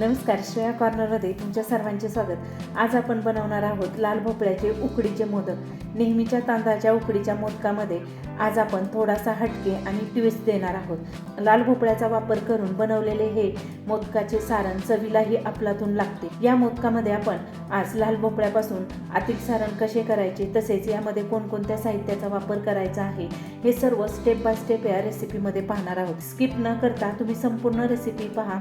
नमस्कार श्रेया कॉर्नरमध्ये तुमच्या सर्वांचे स्वागत. आज आपण बनवणार आहोत लाल भोपळ्याचे उकडीचे मोदक. नेहमीच्या तांदळाच्या उकडीच्या मोदकामध्ये आज आपण थोडासा हटके आणि ट्विस्ट देणार आहोत. लाल भोपळ्याचा वापर करून बनवलेले हे मोदकाचे सारण चवीलाही आपलातून लागते. या मोदकामध्ये आपण आज लाल भोपळ्यापासून आतील सारण कसे करायचे तसेच यामध्ये कोणकोणत्या साहित्याचा वापर करायचा आहे हे सर्व स्टेप बाय स्टेप या रेसिपीमध्ये पाहणार आहोत. स्किप न करता तुम्ही संपूर्ण रेसिपी पहा.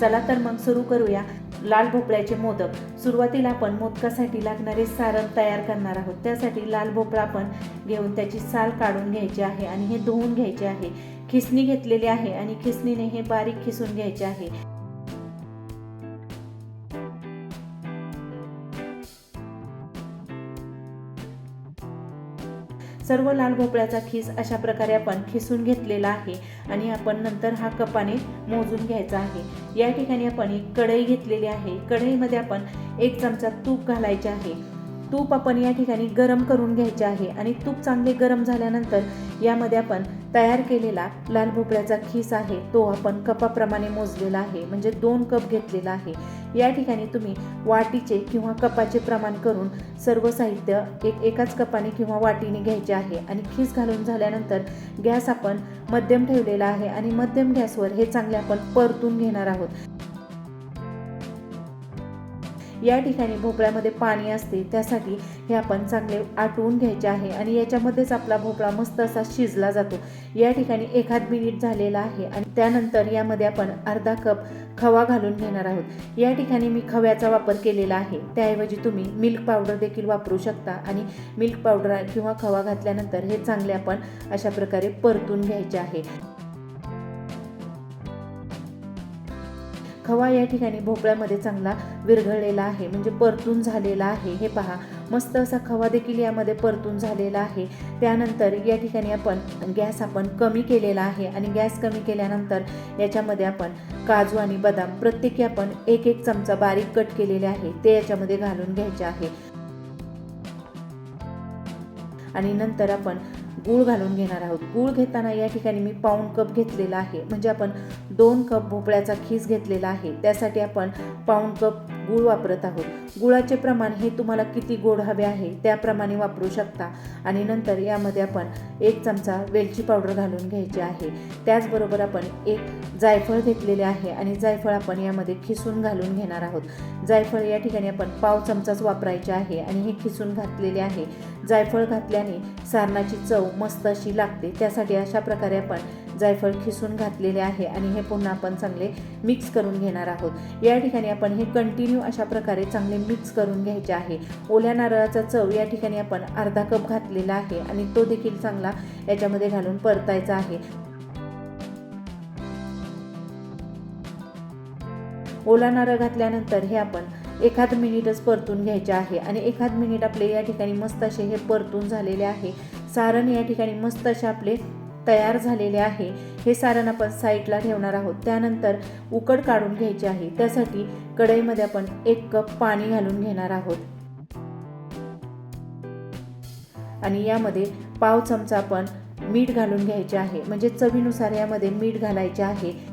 चला तर मग सुरू करूया लाल भोपळ्याचे मोदक. सुरुवातीला आपण मोदकासाठी लागणारे सारण तयार करणार आहोत. त्यासाठी लाल भोपळा आपण घेऊन त्याची साल काढून घ्यायची आहे आणि हे धुवून घ्यायचे आहे. खिसणी घेतलेली आहे आणि खिसणीने हे बारीक खिसून घ्यायचे आहे. सर्व लाल भोपळ्याचा खीस अशा प्रकारे आपण खिसून घेतलेला आहे आणि आपण नंतर हा कपाने मोजून घ्यायचा आहे. या ठिकाणी आपण एक कढई घेतलेली आहे. कढईमध्ये आपण एक चमचा तूप घालायचे आहे. तूप आपण या ठिकाणी गरम करून घ्यायचे आहे. आणि तूप चांगले गरम झाल्यानंतर यामध्ये आपण तयार केलेला लाल भोपळ्याचा खीस आहे तो आपण कपाप्रमाणे मोजलेला आहे. म्हणजे दोन कप घेतलेला आहे. या ठिकाणी तुम्ही वाटीचे किंवा कपाचे प्रमाण करून सर्व साहित्य एक एकाच कपाने किंवा वाटीने घ्यायचे आहे. आणि खीस घालून झाल्यानंतर गॅस आपण मध्यम ठेवलेला आहे. आणि मध्यम गॅसवर हे चांगले आपण परतून घेणार आहोत. या ठिकाणी भोपळ्यामध्ये पाणी असते त्यासाठी हे आपण चांगले आटवून घ्यायचे आहे आणि याच्यामध्येच आपला भोपळा मस्त असा शिजला जातो. या ठिकाणी एखाद मिनिट झालेला आहे आणि त्यानंतर यामध्ये आपण अर्धा कप खवा घालून घेणार आहोत. या ठिकाणी मी खव्याचा वापर केलेला आहे. त्याऐवजी तुम्ही मिल्क पावडर देखील वापरू शकता आणि मिल्क पावडर किंवा खवा घातल्यानंतर हे चांगले आपण अशा प्रकारे परतून घ्यायचे आहे. खवा या ठिकाणी भोपळ्यामध्ये चांगला विरघळलेला आहे. म्हणजे परतून झालेला आहे. हे पहा. मस्त असा खवा देखील यामध्ये परतून झालेला आहे. त्यानंतर या ठिकाणी आपण गॅस आपण कमी केलेला आहे. आणि गॅस कमी केल्यानंतर याच्यामध्ये आपण काजू आणि बदाम प्रत्येकी आपण एक एक चमचा बारीक कट केलेले आहे. ते याच्यामध्ये घालून घ्यायचे आहे. आणि नंतर आपण गूळ घालून घेणार आहोत. गूळ घेताना या ठिकाणी मी पाऊण कप घेतलेला आहे. म्हणजे आपण दोन कप भोपळ्याचा खीस घेतलेला आहे. त्यासाठी आपण पाऊण कप गूळ वापरत आहोत. गुळाचे प्रमाण हे तुम्हाला किती गोड हवे आहे त्याप्रमाणे वापरू शकता. आणि नंतर यामध्ये आपण एक चमचा वेलची पावडर घालून घ्यायची आहे. त्याचबरोबर आपण एक जायफळ घेतलेले आहे आणि जायफळ आपण यामध्ये खिसून घालून घेणार आहोत. जायफळ या ठिकाणी आपण पाव चमचाच वापरायचे आहे आणि हे खिसून घातलेले आहे. जायफळ घातल्याने सारणाची चव मस्त अशी लागते. त्यासाठी अशा प्रकारे आपण जायफळ खिसून घातलेले आहे आणि हे पुन्हा आपण चांगले मिक्स करून घेणार आहोत. या ठिकाणी आपण हे कंटिन्यू अशा प्रकारे चांगले मिक्स करून घ्यायचे आहे. ओल्या नारळाचा चव या ठिकाणी आपण अर्धा कप घातलेला आहे आणि तो देखील चांगला याच्यामध्ये घालून परतायचा आहे. ओला नारळ घातल्यानंतर हे आपण एखाद मिनिटच परतून घ्यायचे आहे आणि एखाद मिनिट आपले या ठिकाणी मस्त असे हे परतून झालेले आहे. सारण या ठिकाणी मस्त असे आपले तयार झालेले आहे. हे सारण आपण साईडला ठेवणार आहोत. त्यानंतर उकड काढून घ्यायची आहे. त्यासाठी कढईमध्ये आपण एक कप पाणी घालून घेणार आहोत. आणि यामध्ये पाव चमचा आपण मीठ घालून घ्यायचे आहे. म्हणजे चवीनुसार यामध्ये मीठ घालायचे आहे.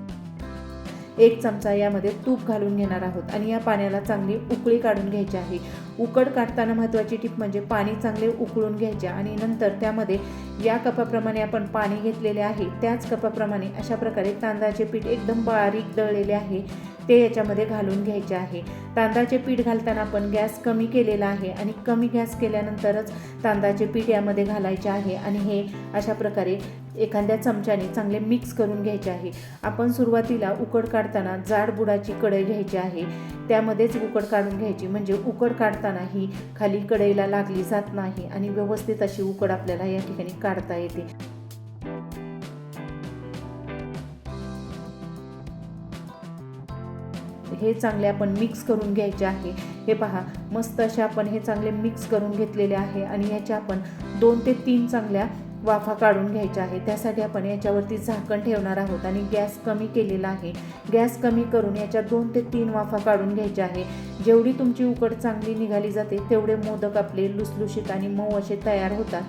एक चमचा यामध्ये तूप घालून घेणार आहोत आणि या पाण्याला चांगली उकळी काढून घ्यायची आहे. उकड काढताना महत्त्वाची टीप म्हणजे पाणी चांगले उकळून घ्यायचे आणि नंतर त्यामध्ये या कपाप्रमाणे आपण पाणी घेतलेले आहे. त्याच कपाप्रमाणे अशा प्रकारे तांदळाचे पीठ एकदम बारीक दळलेले आहे. ते याच्यामध्ये घालून घ्यायचे आहे. तांदळाचे पीठ घालताना आपण गॅस कमी केलेला आहे आणि कमी गॅस केल्यानंतरच तांदळाचे पीठ यामध्ये घालायचे आहे आणि हे अशा प्रकारे एखाद्या चमच्याने चांगले मिक्स करून घ्यायचे आहे. आपण सुरुवातीला उकड काढताना जाड बुडाची कढई घ्यायची आहे. त्यामध्येच उकड काढून घ्यायची म्हणजे उकड काढताना ही खाली कढईला लागली जात नाही आणि व्यवस्थित अशी उकड आपल्याला या ठिकाणी काढता येते. हे चांगले आपण मिक्स करून घ्यायचे आहे. हे पहा मस्त असे आपण हे चांगले मिक्स करून घेतलेले आहे आणि याच्या आपण दोन ते तीन चांगल्या वाफा काढून घ्यायच्या आहे. त्यासाठी आपण याच्यावरती झाकण ठेवणार आहोत आणि गॅस कमी केलेला आहे. गॅस कमी करून याच्या दोन ते तीन वाफा काढून घ्यायच्या आहे. जेवढी तुमची उकड चांगली निघाली जाते तेवढे मोदक आपले लुसलुशीत आणि मऊ असे तयार होतात.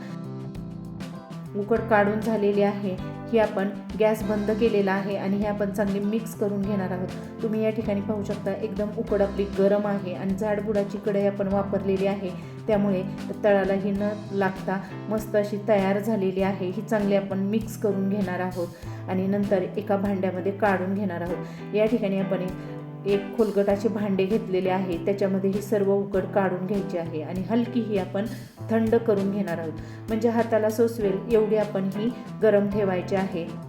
उकड काढून झालेली आहे. ही आपण गॅस बंद केलेला आहे आणि हे आपण चांगली मिक्स करून घेणार आहोत. तुम्ही या ठिकाणी पाहू शकता एकदम उकड आपली गरम आहे आणि जाडबुडाची कढई आपण वापरलेली आहे. त्यामुळे तळाला ही न लागता मस्त अशी तयार झालेली आहे. ही चांगली आपण मिक्स करून घेणार आहोत आणि नंतर एका भांड्यामध्ये काढून घेणार आहोत. या ठिकाणी आपण एक- खोलगटाचे भांडे घेतलेले आहे. त्याच्यामध्ये ही सर्व उकड काढून घ्यायची आहे आणि हलकी ही आपण थंड करून घेणार आहोत. म्हणजे हाताला सोसवेल एवढी आपण ही गरम ठेवायची आहे.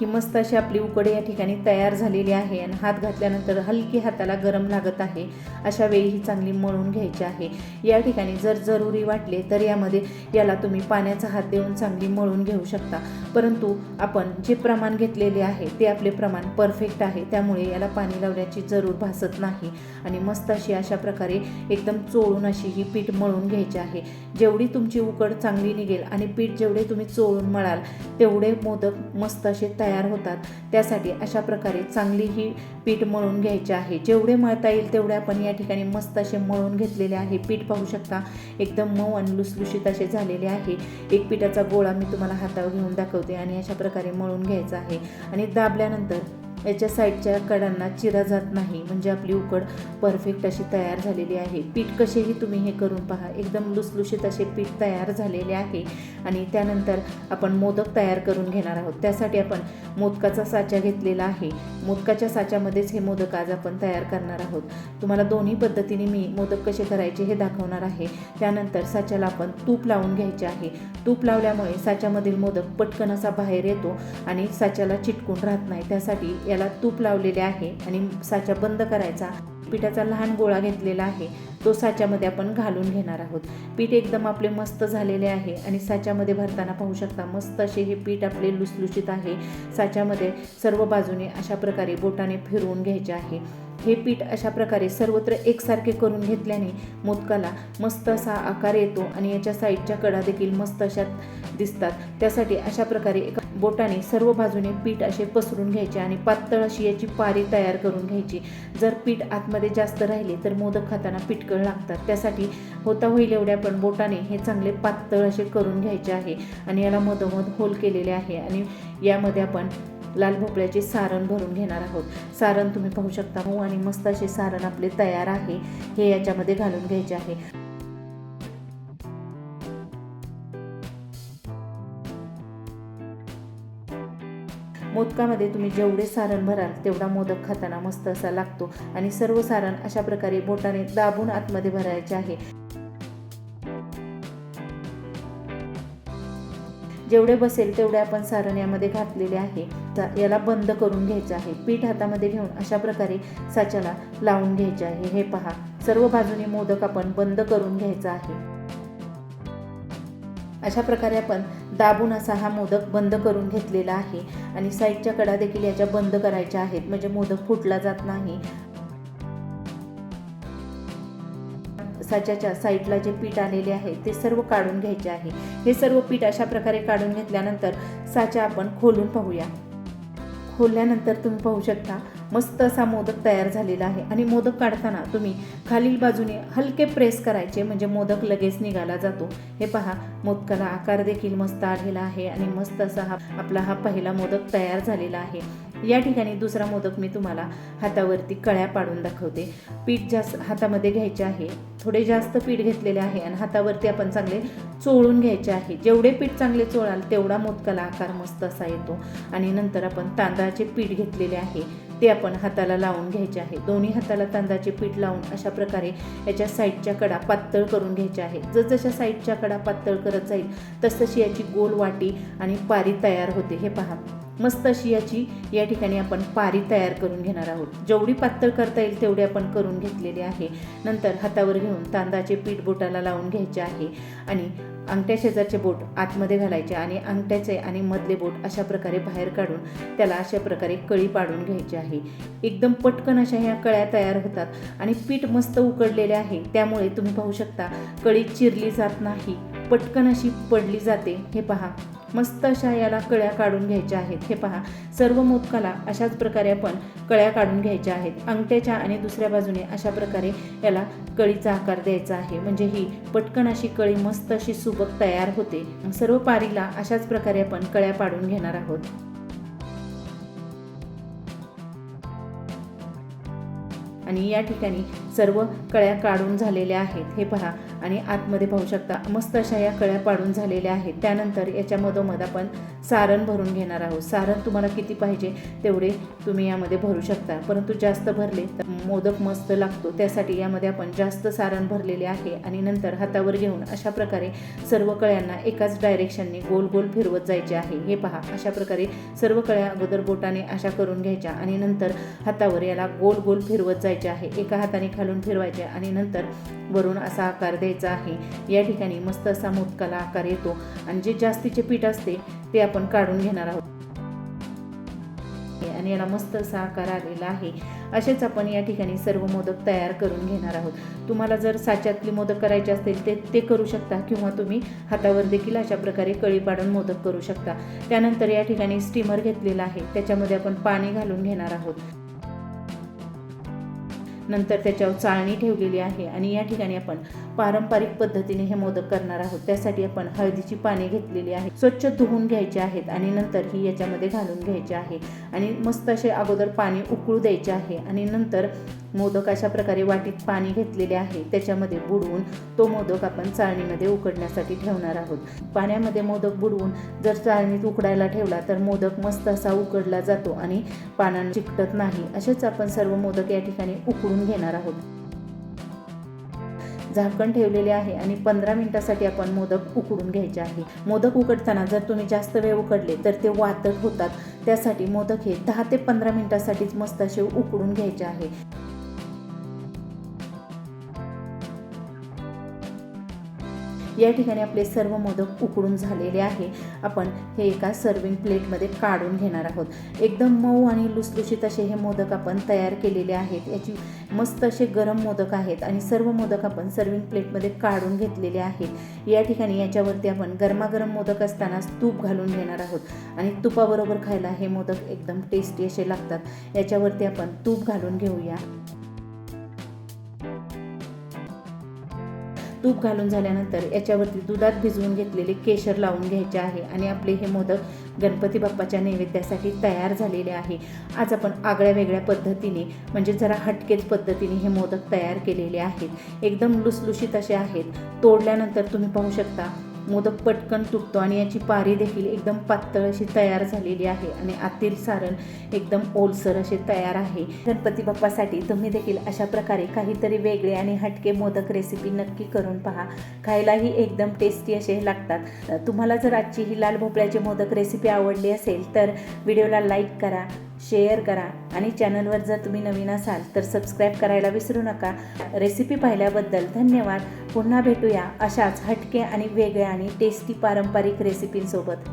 ही मस्त अशी आपली उकड या ठिकाणी तयार झालेली आहे आणि हात घातल्यानंतर हलकी हाताला गरम लागत आहे. अशा वेळी ही चांगली मळून घ्यायची आहे. या ठिकाणी जर जरुरी वाटले तर यामध्ये याला तुम्ही पाण्याचा हात देऊन चांगली मळून घेऊ शकता. परंतु आपण जे प्रमाण घेतलेले आहे ते आपले प्रमाण परफेक्ट आहे. त्यामुळे याला पाणी लावण्याची जरूर भासत नाही. आणि मस्त अशी अशा प्रकारे एकदम चोळून अशी ही पीठ मळून घ्यायची आहे. जेवढी तुमची उकड चांगली निघेल आणि पीठ जेवढे तुम्ही चोळून मळाल तेवढे मोदक मस्त असे तयार तयार होतात. त्यासाठी अशा प्रकारे चांगली ही पीठ मळून घ्यायचे आहे. जेवढे मळता येईल तेवढे आपण या ठिकाणी मस्त असे मळून घेतलेले आहे. पीठ पाहू शकता एकदम मऊ आणि लुसलुशीत असे झालेले आहे. एक पिठाचा गोळा मी तुम्हाला हातावर घेऊन दाखवते आणि अशा प्रकारे मळून घ्यायचा आहे. आणि दाबल्यानंतर याच्या साईडच्या कडांना चिरा जात नाही. म्हणजे आपली उकड परफेक्ट अशी तयार झालेली आहे. पीठ कसेही तुम्ही हे करून पहा. एकदम लुसलुशीत असे पीठ तयार झालेले आहे. आणि त्यानंतर आपण मोदक तयार करून घेणार आहोत. त्यासाठी आपण मोदकाचा साचा घेतलेला आहे. मोदकाच्या साच्यामध्येच हे मोदक आज आपण तयार करणार आहोत. तुम्हाला दोन्ही पद्धतीने मी मोदक कसे करायचे हे दाखवणार आहे. त्यानंतर साच्याला आपण तूप लावून घ्यायचे आहे. तूप लावल्यामुळे साच्यामधील मोदक पटकन असा बाहेर येतो आणि साच्याला चिटकून राहत नाही. त्यासाठी याला तूप लावलेले आहे आणि साचा बंद करायचा. पिठाचा लहान गोळा घेतलेला आहे. तो साच्यामध्ये आपण घालून घेणार आहोत. पीठ एकदम आपले मस्त झालेले आहे आणि साच्यामध्ये भरताना पाहू शकता मस्त असे हे पीठ आपले लुसलुशीत आहे. साच्यामध्ये सर्व बाजूने अशा प्रकारे बोटाने फिरवून घ्यायचे आहे. हे पीठ अशा प्रकारे सर्वत्र एकसारखे करून घेतल्याने मोदकाला मस्त असा आकार येतो आणि याच्या साईडच्या कडा देखील मस्त अशा दिसतात. त्यासाठी अशा प्रकारे एका बोटाने सर्व बाजूने पीठ असे पसरून घ्यायचे आणि पातळ अशी याची पारी तयार करून घ्यायची. जर पीठ आतमध्ये जास्त राहिले तर मोदक खाताना पिटकळ लागतात. त्यासाठी होता होईल एवढ्या पण बोटाने हे चांगले पातळ असे करून घ्यायचे आहे आणि याला मधोमध होल केलेले आहे आणि यामध्ये आपण लाल भोपळ्याचे सारण भरून घेणार आहोत. सारण तुम्ही पाहू शकता हो आणि मस्त असे सारण आपले तयार आहे. हे याच्यामध्ये घालून घ्यायचे आहे. मोदकामध्ये तुम्ही जेवढे सारण भराल तेवढा मोदक खाताना मस्त असा लागतो. आणि सर्व सारण अशा प्रकारे बोटाने दाबून आतमध्ये भरायचे आहे. जेवढे बसेल तेवढे आपण सारण यामध्ये घातलेले आहे. याला बंद करून घ्यायचं आहे. पीठ हातामध्ये घेऊन अशा प्रकारे साच्याला लावून घ्यायचे आहे. हे पहा. सर्व बाजूने मोदक आपण बंद करून घ्यायचा आहे. अशा प्रकारे आपण दाबून असा हा मोदक बंद करून घेतलेला आहे. आणि साईडच्या कडा देखील याच्या बंद करायच्या आहेत. म्हणजे मोदक फुटला जात नाही. साच्याच्या साईडला जे पीठ आलेले आहे ते सर्व काढून घ्यायचे आहे. हे सर्व पीठ अशा प्रकारे काढून घेतल्यानंतर साचा आपण खोलून पाहूया. खोलल्यानंतर तुम्ही पाहू शकता मस्त असा मोदक तयार झालेला आहे. आणि मोदक काढताना तुम्ही खालील बाजूने हलके प्रेस करायचे म्हणजे मोदक लगेच निघाला जातो. हे पहा मोदकाला आकार देखील मस्त आलेला आहे. आणि मस्त असा हा आपला हा पहिला मोदक तयार झालेला आहे. या ठिकाणी दुसरा मोदक मी तुम्हाला हातावरती कळ्या पाडून दाखवते. पीठ जास्त हातामध्ये घ्यायचे आहे थोडे जास्त पीठ घेतलेले आहे आणि हातावरती आपण चांगले चोळून घ्यायचे आहे. जेवढे पीठ चांगले चोळाल तेवढा मोदकाला आकार मस्त असा येतो. आणि नंतर आपण तांदळाचे पीठ घेतलेले आहे ते आपण हाताला लावून घ्यायचे आहे. दोन्ही हाताला तांदळाचे पीठ लावून अशा प्रकारे याच्या साईडच्या कडा पातळ करून घ्यायच्या आहे. जसजशा साईडच्या कडा पातळ करत जाईल तसतशी याची गोल वाटी आणि पारी तयार होते. हे पहा. मस्त अशी याची या ठिकाणी आपण पारी तयार करून घेणार आहोत. जेवढी पातळ करता येईल तेवढी आपण करून घेतलेली आहे. नंतर हातावर घेऊन तांदळाचे पीठ बोटाला लावून घ्यायचे आहे आणि अंगठ्या शेजारचे बोट आतमध्ये घालायचे आणि अंगठ्याचे आणि मधले बोट अशा प्रकारे बाहेर काढून त्याला अशा प्रकारे कळी पाडून घ्यायची आहे. एकदम पटकन अशा ह्या कळ्या तयार होतात आणि पीठ मस्त उकडलेले आहे. त्यामुळे तुम्ही पाहू शकता कळी चिरली जात नाही. पटकन अशी पडली जाते. हे पहा. मस्त अशा याला कळ्या काढून घ्यायच्या आहेत. हे पहा सर्व मोदकाला अशाच प्रकारे आपण कळ्या काढून घ्यायच्या आहेत. अंगठ्याच्या आणि दुसऱ्या बाजूने अशा प्रकारे याला कळीचा आकार द्यायचा आहे. म्हणजे ही पटकन अशी कळी मस्त अशी सुबक तयार होते. सर्व पारीला अशाच प्रकारे आपण कळ्या पाडून घेणार आहोत. आणि या ठिकाणी सर्व कळ्या काढून झालेल्या आहेत. हे पहा आणि आतमध्ये पाहू शकता मस्त अशा या कळ्या पाडून झालेल्या आहेत. त्यानंतर याच्या मधोमध आपण सारण भरून घेणार आहोत. सारण तुम्हाला किती पाहिजे तेवढे तुम्ही यामध्ये भरू शकता. परंतु जास्त भरले तर मोदक मस्त लागतो. त्यासाठी यामध्ये आपण जास्त सारण भरलेले आहे आणि नंतर हातावर घेऊन अशा प्रकारे सर्व कळ्यांना एकाच डायरेक्शनने गोल गोल फिरवत जायचे आहे. हे पहा अशा प्रकारे सर्व कळ्या अगोदर बोटाने अशा करून घ्यायच्या आणि नंतर हातावर याला गोल गोल फिरवत जायचे आहे. एका हाताने खालून फिरवायचे आणि नंतर वरून असा आकार द्यायचा. आहे. या ठिकाणी मस्त असा मोदकाला आकार येतो आणि जे जास्तीचे पीठ असते ते आपण काढून घेणार आहोत. आणि याला मस्त असा आकार आलेला आहे. असेच आपण या ठिकाणी सर्व मोदक तयार करून घेणार आहोत. तुम्हाला जर साच्यातली मोदक करायचे असतील ते ते करू शकता किंवा तुम्ही हातावर देखील अशा प्रकारे कळी पाडून मोदक करू शकता. त्यानंतर या ठिकाणी स्टीमर घेतलेला आहे. त्याच्यामध्ये आपण पाणी घालून घेणार आहोत. नंतर त्याच्यावर चाळणी ठेवलेली आहे. आणि या ठिकाणी आपण पारंपरिक पद्धतीने हे मोदक करणार आहोत. त्यासाठी आपण हळदीची पाने घेतलेली आहे स्वच्छ धुवून घ्यायचे आहेत आणि नंतर ही याच्यामध्ये घालून घ्यायची आहे. आणि मस्त असे अगोदर पाणी उकळू द्यायचे आहे. आणि नंतर मोदक अशा प्रकारे वाटीत पाणी घेतलेले आहे. त्याच्यामध्ये बुडवून तो मोदक आपण चाळणीमध्ये उकडण्यासाठी ठेवणार आहोत. पाण्यामध्ये मोदक बुडवून जर चाळणीत उकडायला ठेवला तर मोदक मस्त असा उकडला जातो आणि पानांना चिकटत नाही. असेच आपण सर्व मोदक या ठिकाणी उकडून घेणार आहोत. झाकण ठेवलेले आहे आणि पंधरा मिनिटासाठी आपण मोदक उकडून घ्यायचे आहे. मोदक उकडताना जर तुम्ही जास्त वेळ उकडले तर ते वातट होतात. त्यासाठी मोदक हे दहा ते पंधरा मिनिटासाठीच मस्त असे उकडून घ्यायचे आहे. या ठिकाणी आपले सर्व मोदक उकडून झालेले आहे. आपण हे एका सर्विंग प्लेटमध्ये काढून घेणार आहोत. एकदम मऊ आणि लुसलुशीत असे हे मोदक आपण तयार केलेले आहेत. याची मस्त असे गरम मोदक आहेत आणि सर्व मोदक आपण सर्विंग प्लेटमध्ये काढून घेतलेले आहेत. या ठिकाणी याच्यावरती आपण गरमागरम मोदक असतानाच तूप घालून घेणार आहोत. आणि तुपाबरोबर खायला हे मोदक एकदम टेस्टी असे लागतात. याच्यावरती आपण तूप घालून घेऊया. तूप घालून झाल्यानंतर याच्यावरती दुधात भिजवून घेतलेले केशर लावून घ्यायचे आहे आणि आपले हे मोदक गणपती बाप्पाच्या नैवेद्यासाठी तयार झालेले आहे. आज आपण आगळ्या वेगळ्या पद्धतीने म्हणजे जरा हटकेच पद्धतीने हे मोदक तयार केलेले आहेत. एकदम लुसलुशीत असे आहेत. तोडल्यानंतर तुम्ही पाहू शकता मोदक पटकन तुटतो आणि याची पारी देखील एकदम पातळ अशी तयार झालेली आहे आणि आतील सारण एकदम ओलसर असे तयार आहे. गणपती बाप्पासाठी तुम्ही देखील अशा प्रकारे काहीतरी वेगळे आणि हटके मोदक रेसिपी नक्की करून पहा. खायलाही एकदम टेस्टी असे लागतात. तुम्हाला जर आजची ही लाल भोपळ्याचे मोदक रेसिपी आवडली असेल तर व्हिडिओला लाईक करा. शेअर करा आणि चॅनलवर जर तुम्ही नवीन असाल तर सबस्क्राईब करायला विसरू नका. रेसिपी पाहिल्याबद्दल धन्यवाद. पुन्हा भेटूया अशाच हटके आणि वेगळ्या आणि टेस्टी पारंपरिक रेसिपींसोबत